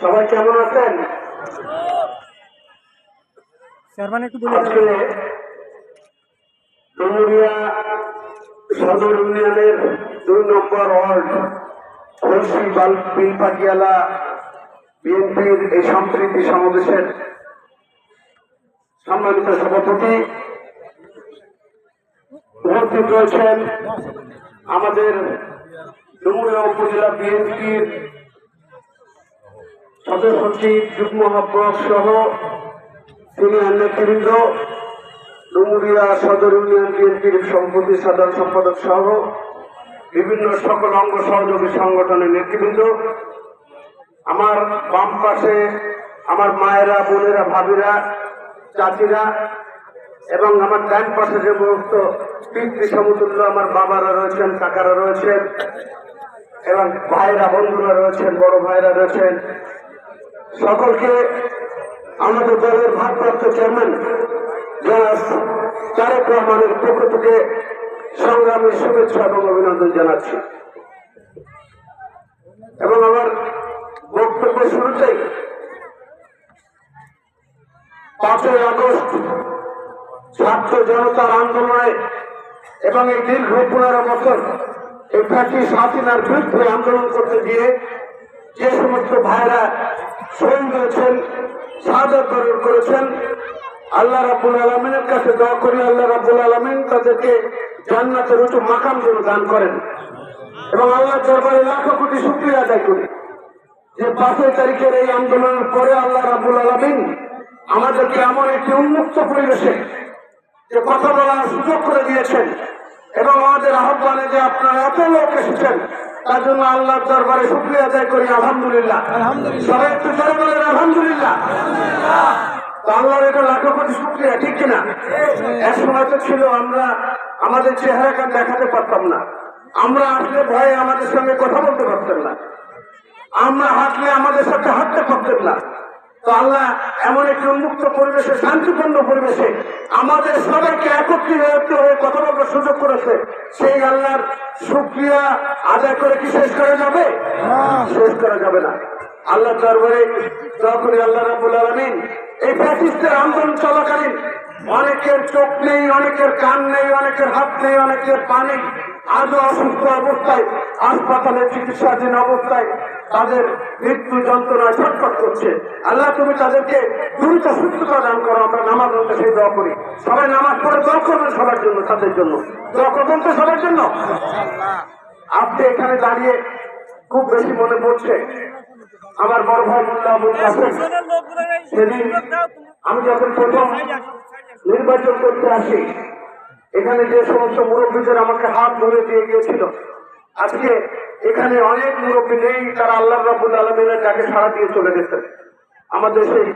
সবাই কেমন আছেন? চেয়ারম্যান একটু বলে আজকে ডুমুরিয়া সদর ইউনিয়নের দুই নম্বর ওয়ার্ড খুলশি বাল বিলপাটিয়ালা বিএনপির এই সম্প্রীতি সমাবেশের সম্মানিত সভাপতি উপস্থিত রয়েছেন আমাদের ডুমুরিয়া উপজেলা বিএনপির সদস্য সচিব যুগ্ম আহ্বায়ক সহ সিনিয়র নেতৃবৃন্দ ডুমুরিয়া সদর ইউনিয়ন বিএনপির সম্পত্তি সাধারণ সম্পাদক সহ বিভিন্ন সকল অঙ্গ সহযোগী সংগঠনের নেতৃবৃন্দ। আমার বাম পাশে আমার মায়েরা, বোনেরা, ভাবিরা, চাচিরা এবং আমার ডান পাশে যে সমস্ত পিতৃ সমতুল্য আমার বাবারা রয়েছেন, কাকারা রয়েছেন এবং ভাইরা, বন্ধুরা রয়েছেন, বড় ভাইরা রয়েছেন সকলকে আমাদের দলের ভারপ্রাপ্ত চেয়ারম্যান জনাব তারেক রহমানের পক্ষ থেকে সংগ্রামের শুভেচ্ছা এবং অভিনন্দন জানাচ্ছি। এবং আমার বক্তব্য শুরুতেই পাঁচই আগস্ট ছাত্র জনতার আন্দোলনে এবং এই দীর্ঘ পনেরো বছর এই ফ্যাসিস হাসিনার বিরুদ্ধে আন্দোলন করতে গিয়ে যে সমস্ত ভাইরা শহীদ সাদর বরণ করেছেন। আল্লাহ রাবুল আলমিনের কাছে দোয়া করি, আল্লাহ রাবুল আলমিন তাদেরকে জান্নাতের উঁচু মাকাম যেন দান করেন। এবং আল্লাহ দরবারে লাখো কোটি শুক্রিয়া আদায় করি যে পাঁচই তারিখের এই আন্দোলনের পরে আল্লাহ রাবুল আলমিন আমাদেরকে এমন একটি উন্মুক্ত পরিবেশে যে কথা বলার সুযোগ করে দিয়েছেন। এবং আমাদের আহ্বানে যে আপনারা এত লোক এসেছেন তার জন্য আল্লাহর দরবারে শুক্রিয়া আদায় করি আলহামদুলিল্লাহ। সবাই একটু জোরে বলেন আলহামদুলিল্লাহ। আল্লাহর এটা লাখো কোটি শুক্রিয়া ঠিক কিনা? এক সময় তো ছিল আমরা আমাদের চেহারাকে দেখাতে পারতাম না। আমরা আসলে ভয়ে আমাদের সঙ্গে কথা বলতে পারতাম না। আমরা হাঁটলে আমাদের সাথে হাঁটতে পারতেন না। তো আল্লাহ এমন একটি উন্মুক্ত পরিবেশে শান্তিপূর্ণ পরিবেশে আমাদের সবাইকে একত্রিত হয়ে কথা বলার সুযোগ করেছে। সেই আল্লাহর শুক্রিয়া আদায় করে কি শেষ করা যাবে? শেষ করা যাবে না। আল্লাহ দরবারে করি আল্লাহ রাবুল আলমিন এই ফ্যাসিস্টের আন্দোলন চলাকালীন অনেকের চোখ নেই অনেকের কান নেই অনেকের হাত নেই অনেকের পা নেই। আজও অসুস্থ অবস্থায় হাসপাতালে চিকিৎসাধীন অবস্থায় তাদের মৃত্যু যন্ত্রণায় ছটফট করছে। আল্লাহ, তুমি তাদেরকে দ্রুত সুস্থতা দান করো, আমরা নামাজ পড়তে সেই দোয়া করি। সবাই নামাজ পড়ে দোয়া করবেন সবার জন্য, তাদের জন্য। দোয়া করবেন তো সবার জন্য? আপনি এখানে দাঁড়িয়ে খুব বেশি মনে পড়ছে। আমার বড় ভাই মোল্লা সেদিন আমি যখন প্রথম নির্বাচন করতে আসি, এখানে যে সমস্ত মুরব্বীদের আমাকে হাত ধরে দিয়ে গিয়েছিল, আজকে এখানে অনেক মুরব্বী নেই, তারা আল্লাহ রাবুল আলমিনের ডাকে সাড়া দিয়ে চলে গেছেন আমাদের সেই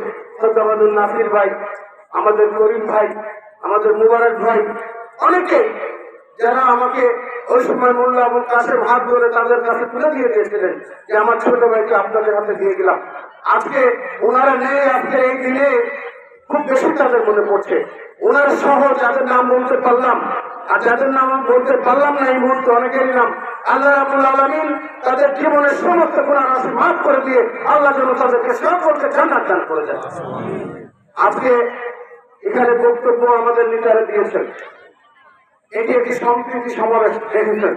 সদ্দামাদুল নাসির ভাই, আমাদের করিম ভাই, আমাদের মুবারক ভাই অনেকেই যারা আমাকে ওই সময় মোল্লা আবুল কাসেম হাত ধরে তাদের কাছে তুলে দিয়ে দিয়েছিলেন যে, আমার ছোট ভাইকে আপনাদের হাতে দিয়ে গেলাম। আজকে ওনারা নেই, আজকে এই দিনে খুব বেশি তাদের মনে পড়ছে। ওনার সহ যাদের নাম বলতে পারলাম, আর যাদের নাম বলতে পারলাম না এই মুহূর্তে অনেকেরই নাম, আল্লাহ রাবুল আলমিন তাদের জীবনের সমস্ত গুণার রাশি মাফ করে দিয়ে আল্লাহ যেন তাদেরকে সকলকে জান্নাত দান করে দেয় আজকে এখানে বক্তব্য আমাদের নেতারা দিয়েছেন। এটি একটি সম্প্রীতি সমাবেশ, দেখেছেন?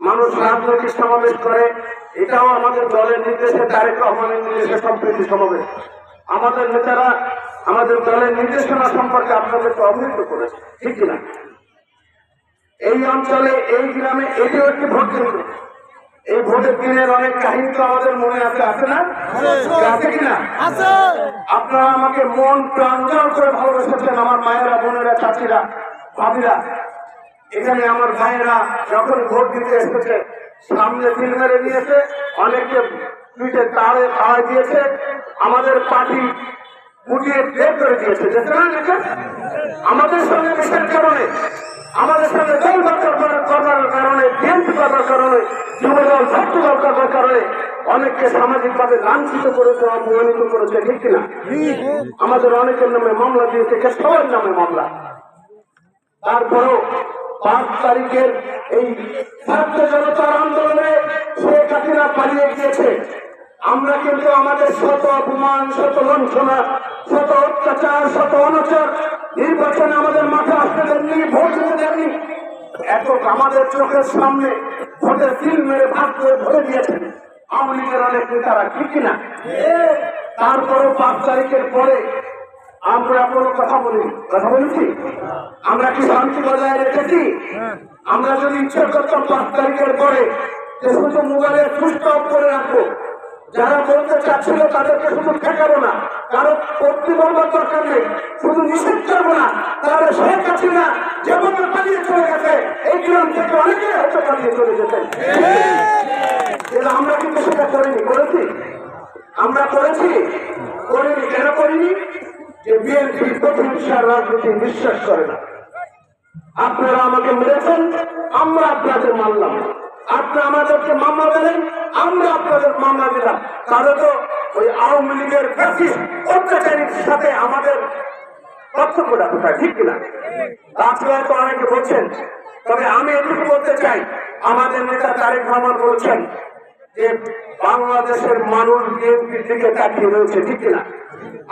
মানুষ রাজনৈতিক সমাবেশ করে, এটাও আমাদের দলের নির্দেশে, তারেক রহমানের নির্দেশে সম্প্রীতি সমাবেশ। আমাদের নেতারা আমাদের দলের নির্দেশনা সম্পর্কে আপনাদেরকে অবহিত করেছে। ঠিক কিনা? এই অঞ্চলে এই গ্রামে এটিও একটি ভোট কেন্দ্র। এই ভোটের দিনের অনেক কাহিনী তো আমাদের মনে আছে আছে না? আছে কিনা? আপনারা আমাকে মন প্রাঞ্জল করে ভালোবেসেছেন আমার মায়েরা বোনেরা চাচিরা ভাবিরা। এখানে আমার ভাইয়েরা যখন ভোট দিতে এসেছে সামনে দিল মেরে নিয়েছে অনেকে পিঠে তাড়ে তাড়া দিয়েছে। আমাদের পার্টি উঠিয়ে বের করে দিয়েছে। আমাদের সঙ্গে মেশার কারণে, আমাদের সঙ্গে দল দরকার করার কারণে, বিএনপি করার কারণে, যুবদল ছাত্র দল করার কারণে অনেককে সামাজিকভাবে লাঞ্ছিত করেছে, অপমানিত করেছে, ঠিক কিনা? আমাদের অনেকের নামে মামলা দিয়েছে সবার নামে মামলা। তারপরেও পাঁচ তারিখের এই ছাত্র জনতার আন্দোলনে শেখ হাসিনা পালিয়ে গিয়েছে। আমরা কিন্তু আমাদের শত অপমান, শত লঞ্ছনা, শত অত্যাচার, শত অনাচার নির্বাচনে আমাদের মাঠে আসতে দেননি, ভোট দিতে দেননি। এত আমাদের চোখের সামনে ভোটের তিল মেরে ভাগ করে ধরে দিয়েছেন আওয়ামী লীগের অনেক নেতারা, ঠিক কিনা তারপরও পাঁচ তারিখের পরে আমরা কোনো কথা বলি কথা বলেছি? আমরা কি শান্তি বজায় রেখেছি? আমরা যদি ইচ্ছে করতাম পাঁচ তারিখের পরে যে শুধু মোবাইলের সুস্থ করে রাখব যারা বলতে চাচ্ছিল তাদেরকে শুধু ঠেকাবো না কারও করতে বলবার দরকার নেই, শুধু নিষেধ করব না, তাহলে শেখ হাসিনা যেভাবে পালিয়ে চলে গেছে, এই গ্রাম থেকে অনেকে হয়তো পালিয়ে চলে যেতেন আমরা কিন্তু সেটা করিনি, করেছি? আমরা করেছি? করিনি, কেন করিনি? যে বিএনপি প্রতিহিংসার রাজনীতি বিশ্বাস করে না। আপনারা আমাকে মেরেছেন, আমরা আপনাদের মানলাম আপনি আমাদেরকে মামলা দিলেন, আমরা আপনাদের মামলা দিলাম। তাহলে তো ওই আওয়ামী লীগের অত্যাচারীর সাথে আমাদের পার্থক্যটা কোথায়? ঠিক কিনা? তো অনেকে বলছেন, তবে আমি এটুকু বলতে চাই, আমাদের নেতা তারেক রহমান বলছেন যে বাংলাদেশের মানুষ বিএনপির দিকে তাকিয়ে রয়েছে, ঠিক কিনা?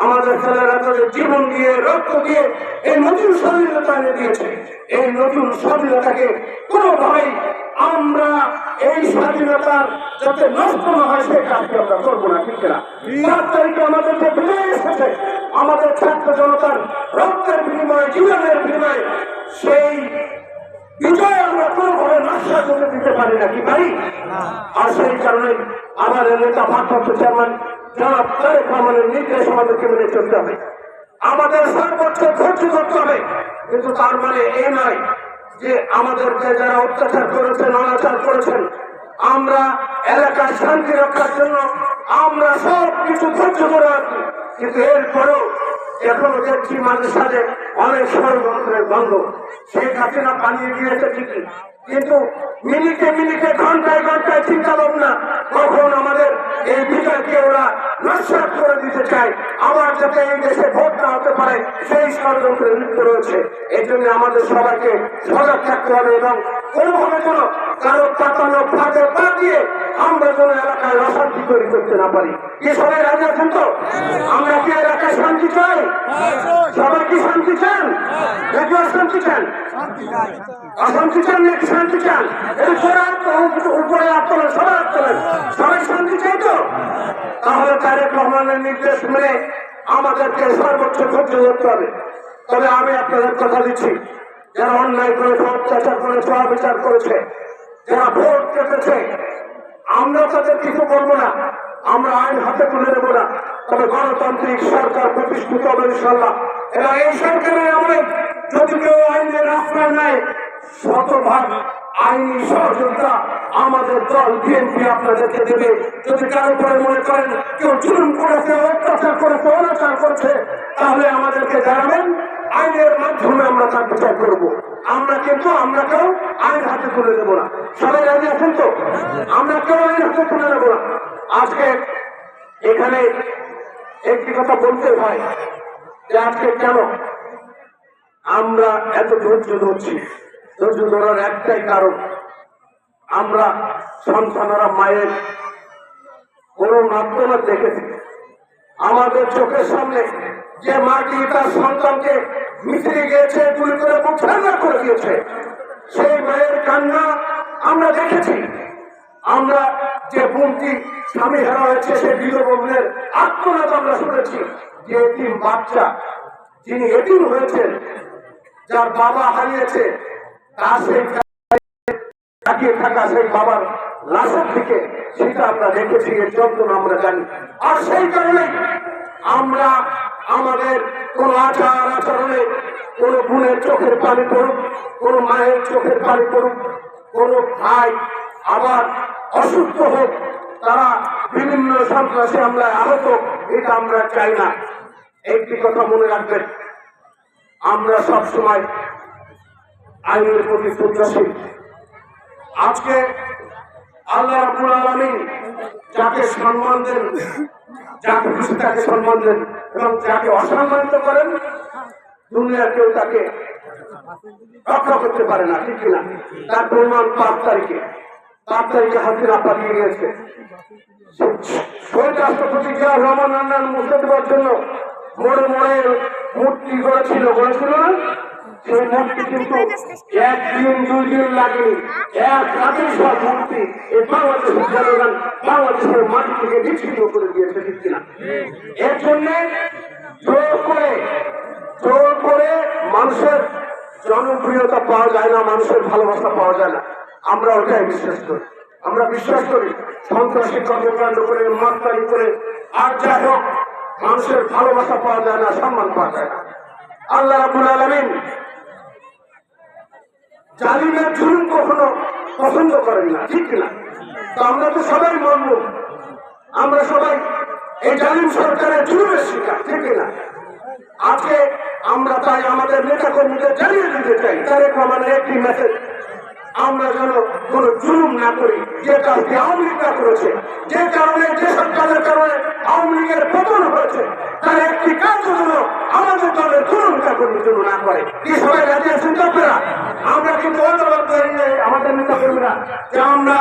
আমাদের ছেলেরা জীবন দিয়ে, রক্ত দিয়ে এই নতুন স্বাধীনতা এনে দিয়েছে। এই নতুন স্বাধীনতাকে কোনোভাবেই আমরা এই স্বাধীনতার যাতে নষ্ট না হয়, সেই কাজকে আমরা করব না, ঠিক কিনা? পাঁচ তারিখে আমাদের যে বিজয় এসেছে, আমাদের ছাত্র জনতার রক্তের বিনিময়ে, জীবনের বিনিময়ে, সেই বিজয় আমরা কোনোভাবে নকশা করে দিতে পারি না, কি পারি? আর সেই কারণে আমাদের নেতা ভারপ্রাপ্ত চেয়ারম্যান জনাব তারেক রহমানের নির্দেশ আমাদেরকে মেনে চলতে হবে। আমাদের সর্বোচ্চ ধৈর্য করতে হবে, কিন্তু তার মানে এই নয় যে আমাদেরকে যারা অত্যাচার করেছেন অনাচার করেছেন, আমরা এলাকার শান্তি রক্ষার জন্য আমরা সব কিছু ধৈর্য করে আছি। কিন্তু এরপরেও এখনও দেখছি মাঝে সাথে অনেক ষড়যন্ত্রের বন্ধ শেখ হাসিনা পালিয়ে দিয়েছে ঠিকই কিন্তু মিনিটে মিনিটে, ঘন্টায় ঘন্টায় চিন্তা ভাবনা কখন আমাদের এই বিচারকে ওরা নস্বাত করে দিতে চায়। আমার যাতে এই দেশে ভোট না হতে পারে, সেই ষড়যন্ত্রে লিপ্ত রয়েছে। এর জন্য আমাদের সবাইকে সজাগ থাকতে হবে এবং কোনোভাবে কোনো কারও পাতানো ফাঁকে পা দিয়ে আমরা যেন তৈরি করতে না পারি। কি সবাই রাজি আছেন তো? আমরা কি এলাকায় শান্তি চাই? সবাই কি শান্তি চান? নাকি অশান্তি চান? অশান্তি চান নাকি শান্তি চান? উপরে হাত সবাই হাত তোলেন সবাই শান্তি চাই তো? তাহলে তারেক রহমানের নির্দেশ মেনে আমাদেরকে সর্বোচ্চ ধৈর্য ধরতে হবে। তবে আমি আপনাদের কথা দিচ্ছি, যারা অন্যায় করেছে, অত্যাচার করেছে, অবিচার করেছে, যারা ভোট কেটেছে আমরা তাদের কিছু করব না। আমরা আইন হাতে তুলে নেব না। তবে গণতান্ত্রিক সরকার প্রতিষ্ঠিত হবে ইনশাল্লাহ এবং এই সরকারের আমলে যদি কেউ আইনের আশ্রয় নেয়, শতভাগ আইনি সহযোগিতা আমাদের দল বিএনপি আপনাদেরকে দেবে। যদি কারও করে মনে করেন কেউ জুলুম করেছে, অত্যাচার করেছে, অনাচার করছে, তাহলে আমাদেরকে জানাবেন। আইনের মাধ্যমে আমরা তার বিচার করব। আমরা কিন্তু আমরা কেউ আইন হাতে তুলে নেব না। সবাই রাজি আছেন তো? আমরা কেউ আইন হাতে তুলে নেব না। আজকে এখানে একটি কথা বলতে হয় যে আজকে কেন আমরা এত ধৈর্য ধরছি? ধৈর্য ধরার একটাই কারণ, আমরা সন্তানরা মায়ের কোন মাধ্যমে দেখেছি। আমাদের চোখের সামনে যে মাটি তার সন্তানকে মিশিয়ে গিয়েছে, গুলি করে মুখ ঠান্ডা করে দিয়েছে, সেই মায়ের কান্না আমরা দেখেছি। আমরা যে বোনটি স্বামী হারা হয়েছে, সেই বিধবনের আত্মনাথ আমরা শুনেছি যে এটিম বাচ্চা যিনি এটিম হয়েছেন, যার বাবা হারিয়েছে, তার সেই তাকিয়ে থাকা সেই বাবার লাশের দিকে, সেটা আমরা দেখেছি, এর যন্ত্রণা আমরা জানি। আর সেই কারণে আমরা আমাদের কোন আচার আচরণে কোন বোনের চোখের পানি পড়ুক, কোন মায়ের চোখের পানি পড়ুক, কোন ভাই আবার অসুস্থ হোক, তারা বিভিন্ন সন্ত্রাসী আমরা আহত, এটা আমরা চাই না। একটি কথা মনে রাখবেন, আমরা সব সময় আইনের প্রতি শ্রদ্ধাশীল। আজকে আল্লাহ রাব্বুল আলামিন যাকে সম্মান দেন যাকে খুশি তাকে সম্মান দেন এবং যাকে অসম্মানিত করেন, দুনিয়ার কেউ তাকে রক্ষা করতে পারে না, ঠিক কিনা? তার প্রমাণ পাঁচ তারিখে। পাঁচ তারিখে হাজিরা পাঠিয়ে গিয়েছে। শহীদ রাষ্ট্রপতি জিয়া রহমান আন্নান মুছে দেওয়ার জন্য মোড়ে মোড়ে মূর্তি করেছিল করেছিল না? সেই কিন্তু দুই দিন লাগেনি এক রাতে সব মূর্তি এই বাংলাদেশের জনগণ বাংলাদেশের বিচ্ছিন্ন করে দিয়েছে ঠিক কিনা। এর জন্যে জোর করে জোর করে মানুষের জনপ্রিয়তা পাওয়া যায় না মানুষের ভালোবাসা পাওয়া যায় না। আমরা ওটাই বিশ্বাস করি। আমরা বিশ্বাস করি সন্ত্রাসী কর্মকাণ্ড করে মাস্তারি করে আর যাই হোক মানুষের ভালোবাসা পাওয়া যায় না সম্মান পাওয়া যায় না। আল্লাহ রাবুল আলমিন জালিমের জুলুম কখনো পছন্দ করেন না, ঠিক না তো আমরা তো সবাই মানব। আমরা সবাই এই জালিম সরকারের জুলুমের শিকার, ঠিক না আজকে আমরা তাই আমাদের নেতা কর্মীদের জানিয়ে দিতে চাই, তারেক রহমানের একটি মেসেজ আমরা যেন কোন জুলুম না করি, যে কাজটি আওয়ামী লীগরা করেছে, যে কারণে যেসব কাজের কারণে আওয়ামী লীগের পতন হয়েছে, তার একটি কাজ যেন আমাদের দলের নেতা কর্মীর জন্য না করে। কি সবাই রাজি আছেন আপনারা? আমরা কিন্তু আমাদের নেতা কর্মীরা যে আমরা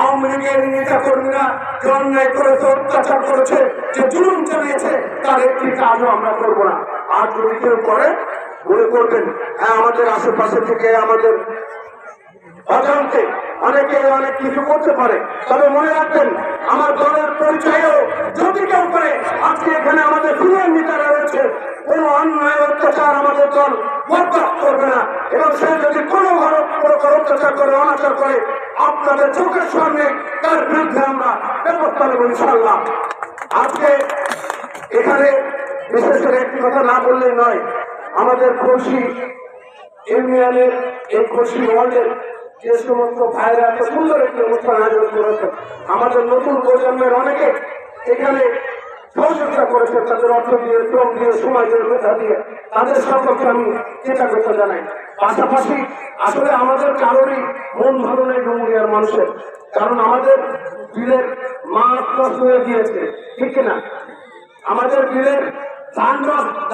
আওয়ামী লীগের নেতা কর্মীরা যে অন্যায় করেছে, অত্যাচার করেছে, যে জুলুম চালিয়েছে, তার একটি কাজও আমরা করব না। আর যদি কেউ করে, মনে করবেন হ্যাঁ আমাদের আশেপাশে থেকে আমাদের অজান্তে অনেকে অনেক কিছু করতে পারে। তবে মনে রাখবেন, আমার দলের পরিচয়ও যদি কেউ করে, আজকে এখানে আমাদের সিনিয়র নেতারা রয়েছে, কোন অন্যায় অত্যাচার আমাদের দল বরদাস্ত করবে না। এবং সে যদি কোনো প্রকার অত্যাচার করে, অনাচার করে, আপনাদের চোখের সামনে তার বিরুদ্ধে আমরা ব্যবস্থা নেব ইনশাল্লাহ আজকে এখানে বিশেষ করে একটি কথা না বললেই নয়, আমাদের খুশি ইউনিয়নের এই খুশি ওয়ার্ল্ডের যে সমস্ত ভাইরা এত সুন্দর একটি অনুষ্ঠান আয়োজন করেছে, আমাদের নতুন প্রজন্মের অনেকে এখানে সহযোগিতা করেছে তাদের অর্থ দিয়ে, শ্রম দিয়ে সময় দিয়ে মেধা দিয়ে, তাদের সম্পর্কে আমি কৃতজ্ঞতা জানাই। পাশাপাশি আসলে আমাদের কারোরই মন ভালো নেই ডুমুরিয়ার মানুষের, কারণ আমাদের বিলের মাছ নষ্ট হয়ে গিয়েছে, ঠিক না আমাদের বিলের ধান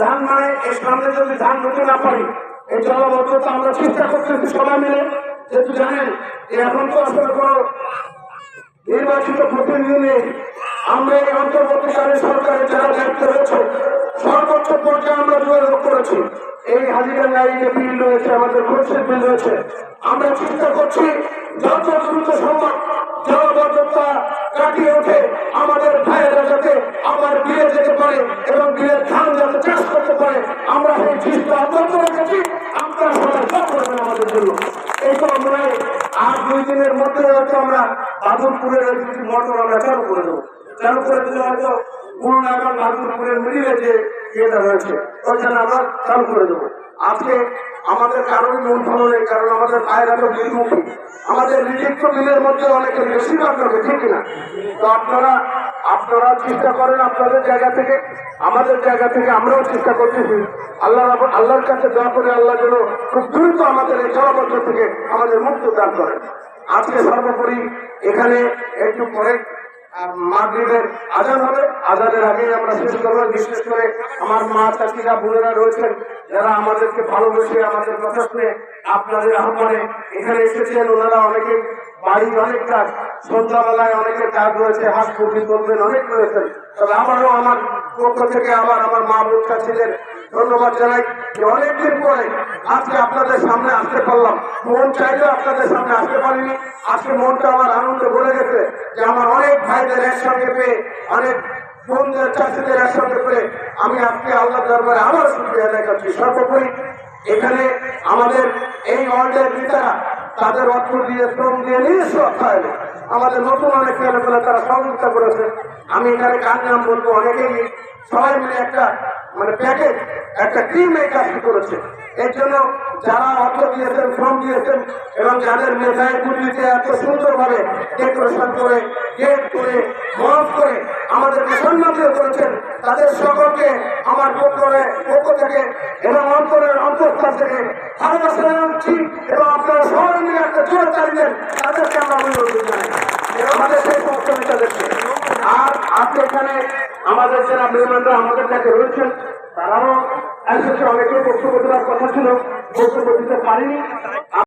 ধান মানে এই সামনে যদি ধান রুতে না পারি এই জলবদ্ধতা আমরা চেষ্টা করতেছি সবাই মিলে। যেহেতু জানেন এখন তো আসলে কোনো নির্বাচিত প্রতিনিধি নেই। আমরা এই অন্তর্বর্তীকালীন সরকারের যারা দায়িত্ব রয়েছে সর্বোচ্চ পর্যায়ে আমরা যোগাযোগ করেছি। এই হাজিরা লাইনে বিল রয়েছে, আমাদের খরচের বিল রয়েছে। আমরা চেষ্টা করছি যত দ্রুত সম্ভব জলবদ্ধতা কাটিয়ে ওঠে আমাদের ভাইয়েরা যাতে আমার বিয়ে যেতে পারে এবং বিয়ের ধান যাতে চাষ করতে পারে। আমরা সেই চেষ্টা অব্যাহত রেখেছি। আপনারা সবাই আমাদের জন্য। আমরা আর দুই দিনের মধ্যে হয়তো আমরা বাদুরপুরের ওই দুটি মোটর আমরা চালু করে দেবো। চালু করে দিলে হয়তো এবং বাদুরপুরের মিডিলে যে ইয়েটা রয়েছে জন্য আমরা চালু করে দেবো। আজকে আমাদের কারোর মন ভালো নেই, কারণ আমাদের ভাইরা তো বিলমুখী আমাদের রিজেক্ট বিলের মধ্যে অনেকে বেশিরভাগ হবে ঠিক না। তো আপনারা আপনারা চেষ্টা করেন আপনাদের জায়গা থেকে, আমাদের জায়গা থেকে আমরাও চেষ্টা করতেছি। আল্লাহ আল্লাহর কাছে দোয়া করে আল্লাহ যেন খুব দ্রুত আমাদের এই জলবদ্ধ থেকে আমাদের মুক্ত দান করেন। আজকে সর্বোপরি এখানে একটু পরে মাগরীবের আজান হবে। আজানের আগে আমরা শেষ করব। বিশেষ করে আমার মা, চাচিরা, বোনেরা রয়েছেন, যারা আমাদেরকে ভালোবেসে, আমাদের কথা শুনে আপনাদের আহ্বানে এখানে এসেছেন। ওনারা অনেকে বাড়ি অনেক কাজ সন্ধ্যাবেলায় অনেকের কাজ রয়েছে, হাত মুরগি করবেন অনেক রয়েছেন তবে আমারও আমার পক্ষ থেকে আবার আমার মা বোন ছিলেন। ধন্যবাদ জানাই। অনেকদিন পরে আজকে আপনাদের সামনে আসতে পারলাম। মন চাইলেও আপনাদের সামনে আসতে পারিনি। আজকে মনটা আমার আনন্দে ভরে গেছে যে আমার অনেক ভাইদের একসঙ্গে পেয়ে, অনেক বোনদের চাষিদের একসঙ্গে পেয়ে আমি আজকে আল্লাহ দরবারে আবার শুক্রিয়া আদায় করছি। সর্বোপরি এখানে আমাদের এই ওয়ার্ল্ডের নেতারা তাদের অর্থ দিয়ে শ্রম দিয়ে নিজস্ব অর্থায়নে আমাদের নতুন অনেক ছেলেপেলে তারা সহযোগিতা করেছে। আমি এখানে কার নাম বলব? অনেকেই সবাই মিলে একটা মানে প্যাকেজ, একটা টিম এই কাজটি করেছে। এর জন্য যারা অর্থ দিয়েছেন, শ্রম দিয়েছেন এবং যাদের মেধায় বুদ্ধিতে এত সুন্দরভাবে ডেকোরেশন করে গেট করে, মরফ করে আমাদেরকে সম্মানিত করেছেন, তাদের সকলকে আমার পক্ষে পক্ষ থেকে এবং অন্তরের অন্তঃস্থল থেকে ভালোবাসা জানাচ্ছি এবং আপনারা সবাই মিলে একটা জোর চালিয়ে তাদেরকে আমরা জানাই আমাদের সেই সমস্ত নেতাদেরকে। আর আজকে এখানে আমাদের যারা মেহমানরা আমাদের কাছে রয়েছেন, তারাও এসেছে অনেকে বক্তব্য দেওয়ার কথা ছিল বক্তব্য দিতে পারিনি।